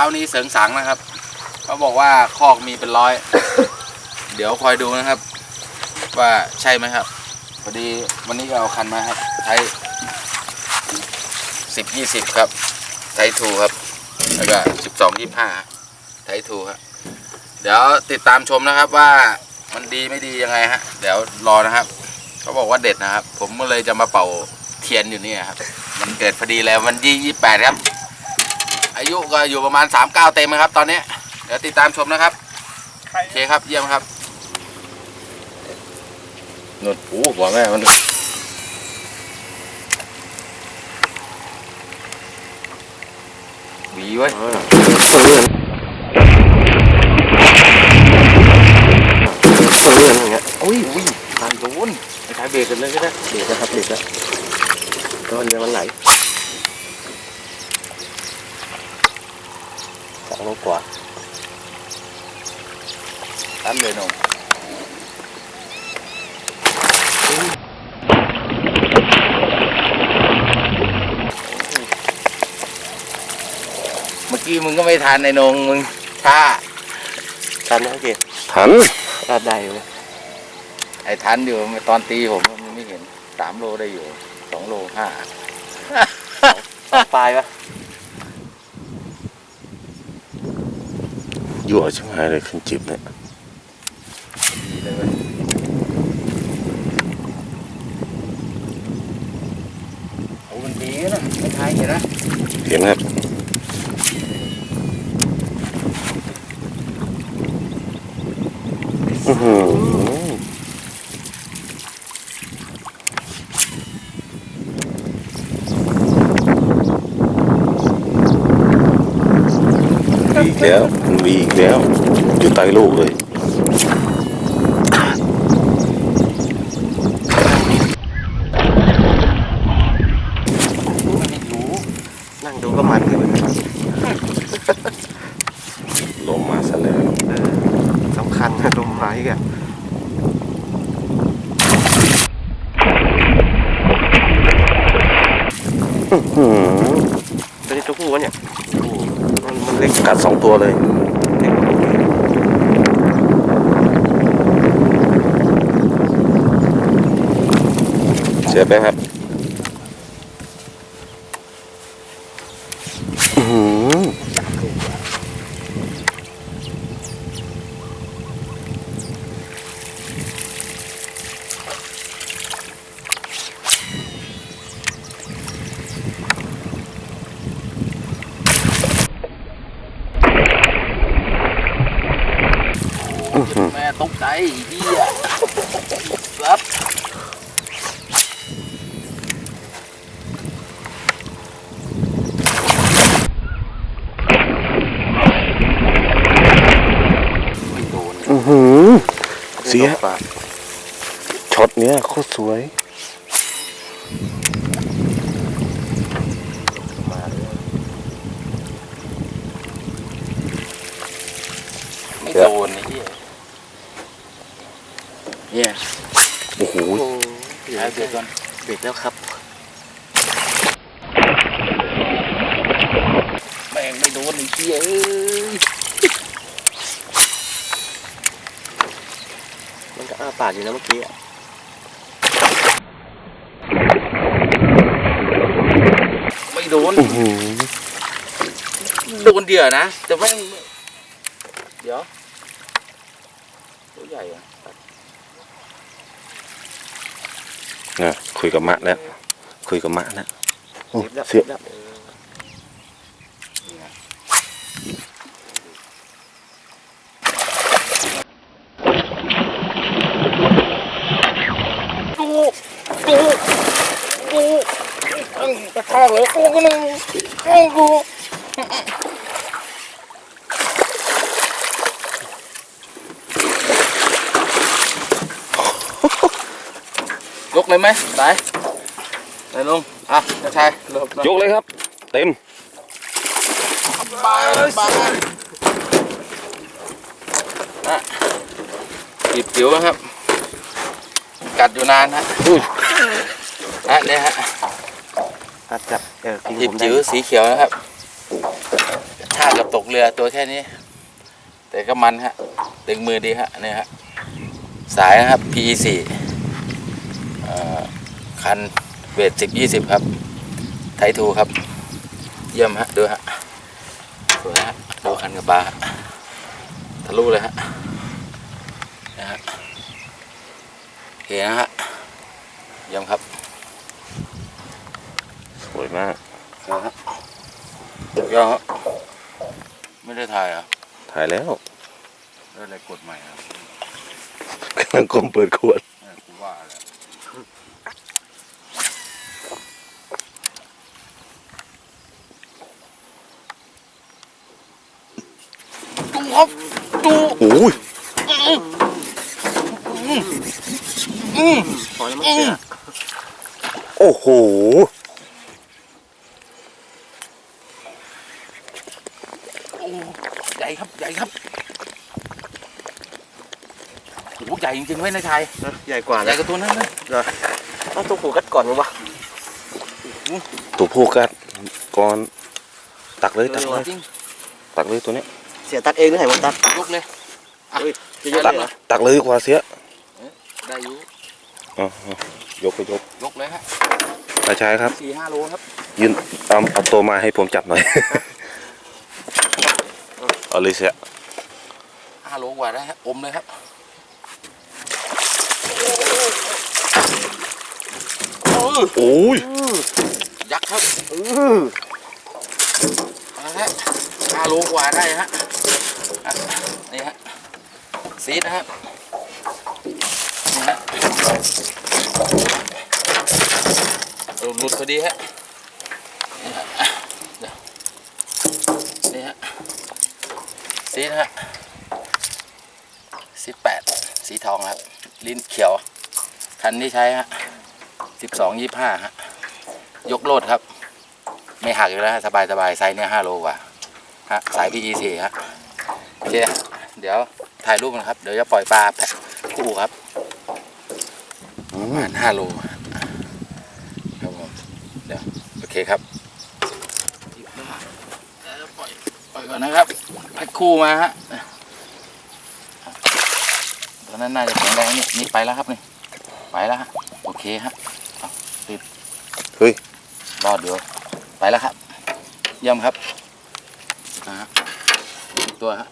ช้านี้เสริงสังนะครับเขาบอกว่าคอกมีเป็นร้อย เดี๋ยวคอยดูนะครับ ว่าใช่ไหมครับพอดีวันนี้ก็เอาคันมาครับใช้สิบยี่สิบครับไททูครับแล้วก็สิบสองยี่ห้าไททูครับเดี๋ยวติดตามชมนะครับว่ามันดีไม่ดียังไงฮะ เดี๋ยวรอนะครับเขาบอกว่าเด็ดนะครับ ผมก็เลยจะมาเป่าเทียนอยู่นี่ครับ มันเกิดพอดีแล้ววันที่ยี่แปดครับ อายุก็อยู่ประมาณสามเก้าเต็มนะครับ ตอนนี้ เดี๋ยวติดตามชมนะครับ โอเคครับ เยี่ยมครับนุ่นโอ้หัวแม่มันหวีไว้ยเออเพื่อนเพื่อนอย่างเงี้ยอุ้ยอุ้ยทานโดนไปขายเบรกกันเลยก็ได้เด็กนะครับเด็กนะก็เรือมันไหล สองโลกว่าตามเลยนงเมื่อกี้มึงก็ไม่ทานในนงมึงช้าทันนะโอเคทันราดได้อยู่นะไอ้ทันอยู่ตอนตีผมมันไม่เห็นสามโลได้อยู่สองโลห้าสองปลายปะ ยั่วชิบหายเลยขึ้นจิบเนี่ยดีเลยเว้ยโอ้มันดีนะไม่ทายเห็นนะเห็นครับอื้อหือ แล้วมันมีอีกแล้ว อยู่ใต้ลูกเลยไม่รู้นั่งดูก็มันเลยมันลงมาซะแล้วเออสำคัญนะลมหายกันหืมตัวนี้ตัวผู้วะเนี่ยมันมัน เล็กกัดสองตัวเลยเล็กกว่าตัวนี้เสียบไหมครับ แม่ตกใจเฮียครับไม่โดนอื้อหือเสียตัวปลาช็อตเนี้ยโคตรสวย มาเลย ไม่โดนไอ้เฮียเนี่ย โอ้โห โอ้ หายเดือดก่อนเด็กแล้วครับแม่งไม่โดนไอ้เฮียเอ้ยมันก็อ้าปากอยู่นะเมื่อกี้อะไม่โดนอื้อหือโดนเดียวนะ แต่แม่งเดี๋ยว ตัวใหญ่อะ นะคุยกับมะแล้ว คุยกับมะแล้วโอ้เด็กแล้วเสียเด็กแล้วดูดูดูกระชากเลยกูก็นึงกู ยกเลยไหมสายไหนลุงอะกระชายลบหน่อยยกเลยครับ เต็มบายบายอะจิบจิ๋วนะครับ กัดอยู่นานฮะอุ้ยอะเนี่ยฮะอาจจะเออกินจิบผมได้จิ๋วสีเขียวนะครับชาติกับตกเรือตัวแค่นี้ แต่ก็มันฮะดึงมือดีฮะเนี่ยฮะสายนะครับ PE 4เอ่อ คันเวทสิบยี่สิบครับ ไททูครับ เยี่ยมฮะดูฮะสวยฮะดูคันกับบาร์ฮะทะลุเลยฮะนะฮะโอเคนะฮะเยี่ยมครับ สวยมากนะฮะยอดฮะไม่ได้ถ่ายเหรอะถ่ายแล้วได้อะไรกดใหม่ครับกำลังกลมเปิดขวดเออกูว่าแล้ว ดูครับดูโอ้ยพอแล้วมั้งเสียโอ้โหโอ้ใหญ่ครับ ใหญ่ครับโอ้ ใหญ่จริงๆเว้ยนายชายนะใหญ่กว่าใหญ่นะกว่าตัวนั้นเลยต้องตัวผูกัดก่อนมั้งวะตัวผู้กัดก่อนตักเลยตักเลยจริงตักเลยตัวเนี้ยเสียตัดเองหรือไงมันตัดยกเลยจะเยอะตัเลกยเหรอตักเลยกว่าเสียได้อยู่อ๋ออ๋อยกไปยกยกเลยฮะตาชายครับสี่ห้าโลครับยืนเอาเอาตัวมาให้ผมจับหน่อยเอาเลยเสียห้าโลกว่าได้ฮะอมเลยครับ โอ้ยยักษ์ครับอื้อเอาละฮะห้าโลกว่าได้ฮะอะนี่ฮะซีดนะครับนี่ฮะหลุดหลุดพอดีฮะนี่ฮะเดี๋ยวนี่ฮะซีดฮะซีดแปดสีทองครับ ลิ้นเขียวคันที่ใช้ฮะ สิบสองยี่ห้าฮะยกโลดครับ ไม่หักอยู่แล้วฮะสบายสบายไซส์เนี่ยห้าโลกว่าฮะสาย PEC ฮะโอเคเดี๋ยวถ่ายรูปกันครับ เดี๋ยวจะปล่อยปลาแพะคู่ครับประมาณห้าโลครับผมเดี๋ยวโอเคครับปล่อยปล่อยก่อนนะครับแพ็คคู่มาฮะตอนนั้นน่าจะแข็งแรงนี่นี่ไปแล้วครับนี่ไปแล้วฮะโอเคฮะ เฮ้ย รอดเดี๋ยวไปแล้วครับเยี่ยมครับนะฮะอีกตัวฮะ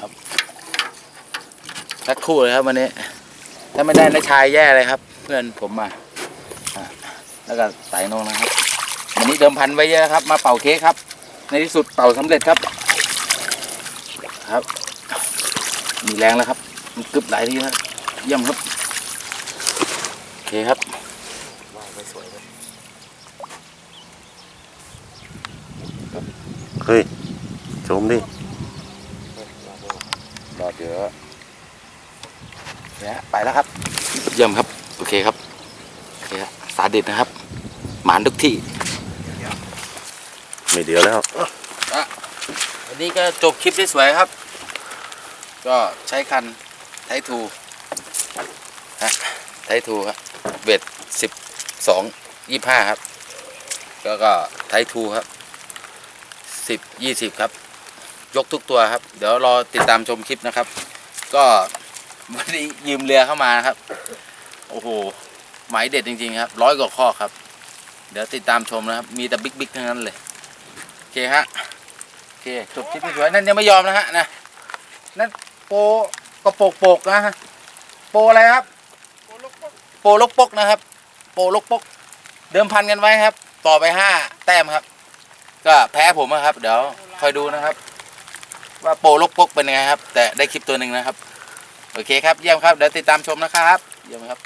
ครับสักคู่เลยครับวันนี้ ถ้าไม่ได้นะชายแย่เลยครับ เพื่อนผมมาอะแล้วก็สายนงนะครับวันนี้เดิมพันไว้เยอะครับ มาเป่าเค้กครับ ในที่สุดเป่าสำเร็จครับ ครับ มีแรงแล้วครับ มันกึบหลายทีครับเยี่ยมครับ โอเคครับ เฮ้ยชมดิรอเดี๋ยวเนี่ยไปแล้วครับ เยี่ยมครับ โอเคครับโอเคครับสาเด็ดนะครับ หมานทุกที่ ไม่เดียวแล้ว วันนี้ก็จบคลิปได้สวยครับ ก็ใช้คันไททูฮะไททูครับเวทสิบ สองยี่ห้าครับ แล้วก็ไททูครับสิบยี่สิบครับ ยกทุกตัวครับ เดี๋ยวรอติดตามชมคลิปนะครับ ก็วันนี้ยืมเรือเข้ามานะครับ โอ้โหหมายเด็ดจริง ๆ ครับร้อยกว่าข้อครับ เดี๋ยวติดตามชมนะครับ มีแต่บิ๊กๆทั้งนั้นเลยโอเคฮะโอเคจบคลิปไม่สวยนั่นยังไม่ยอมนะฮะนะนั่นโปกระโปกโปกนะฮะโปอะไรครับ โปลกปกนะครับ โปลกปกเดิมพันกันไว้ครับ ต่อไปห้าแต้มครับ ก็แพ้ผมนะครับ เดี๋ยวคอยดูนะครับ ว่าโปลกปกเป็นยังไงครับ แต่ได้คลิปตัวหนึ่งนะครับ โอเคครับเยี่ยมครับเดี๋ยวติดตามชมนะครับ เยี่ยมครับ